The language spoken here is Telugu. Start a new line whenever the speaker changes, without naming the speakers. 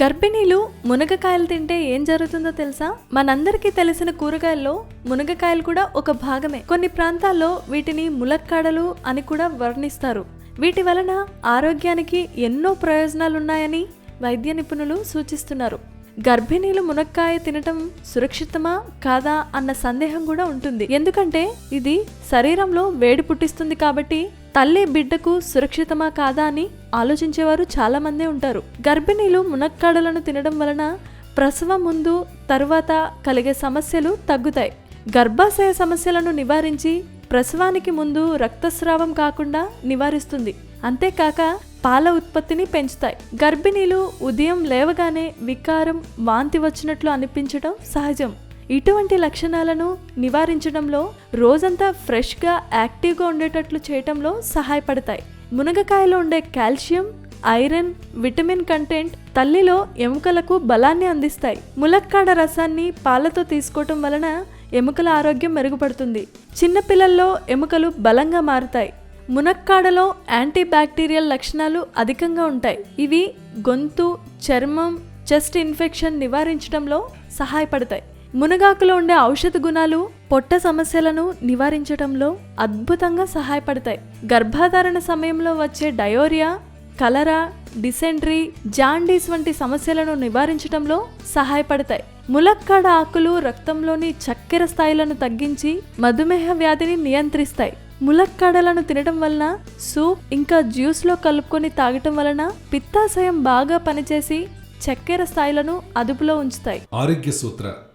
గర్భిణీలు మునగకాయలు తింటే ఏం జరుగుతుందో తెలుసా? మనందరికీ తెలిసిన కూరగాయల్లో మునగకాయలు కూడా ఒక భాగమే. కొన్ని ప్రాంతాల్లో వీటిని ములక్కాడలు అని కూడా వర్ణిస్తారు. వీటి వలన ఆరోగ్యానికి ఎన్నో ప్రయోజనాలున్నాయని వైద్య నిపుణులు సూచిస్తున్నారు. గర్భిణీలు మునక్కాయ తినటం సురక్షితమా కాదా అన్న సందేహం కూడా ఉంటుంది. ఎందుకంటే ఇది శరీరంలో వేడి పుట్టిస్తుంది కాబట్టి తల్లి బిడ్డకు సురక్షితమా కాదా అని ఆలోచించేవారు చాలా మందే ఉంటారు. గర్భిణీలు మునక్కాడలను తినడం వలన ప్రసవం ముందు తరువాత కలిగే సమస్యలు తగ్గుతాయి. గర్భాశయ సమస్యలను నివారించి ప్రసవానికి ముందు రక్తస్రావం కాకుండా నివారిస్తుంది. అంతేకాక పాల ఉత్పత్తిని పెంచుతాయి. గర్భిణీలు ఉదయం లేవగానే వికారం వాంతి వచ్చినట్లు అనిపించడం సహజం. ఇటువంటి లక్షణాలను నివారించడంలో రోజంతా ఫ్రెష్గా యాక్టివ్గా ఉండేటట్లు చేయటంలో సహాయపడతాయి. మునగకాయలో ఉండే కాల్షియం ఐరన్ విటమిన్ కంటెంట్ తల్లిలో ఎముకలకు బలాన్ని అందిస్తాయి. ములక్కాడ రసాన్ని పాలతో తీసుకోవటం వలన ఎముకల ఆరోగ్యం మెరుగుపడుతుంది. చిన్నపిల్లల్లో ఎముకలు బలంగా మారుతాయి. మునక్కాడలో యాంటీ బ్యాక్టీరియల్ లక్షణాలు అధికంగా ఉంటాయి. ఇవి గొంతు చర్మం చెస్ట్ ఇన్ఫెక్షన్ నివారించడంలో సహాయపడతాయి. మునగాకులో ఉండే ఔషధ గుణాలు పొట్ట సమస్యలను నివారించడంలో అద్భుతంగా సహాయపడతాయి. గర్భధారణ సమయంలో వచ్చే డయోరియా కలరా డిసెంట్రీ జాండీస్ వంటి సమస్యలను నివారించడంలో సహాయపడతాయి. ములక్కాడ ఆకులు రక్తంలోని చక్కెర స్థాయిలను తగ్గించి మధుమేహ వ్యాధిని నియంత్రిస్తాయి. ములక్కాడలను తినడం వలన సూప్ ఇంకా జ్యూస్లో కలుపుకొని తాగటం వలన పిత్తాశయం బాగా పనిచేసి చక్కెర స్థాయిలను అదుపులో ఉంచుతాయి.
ఆరోగ్య సూత్ర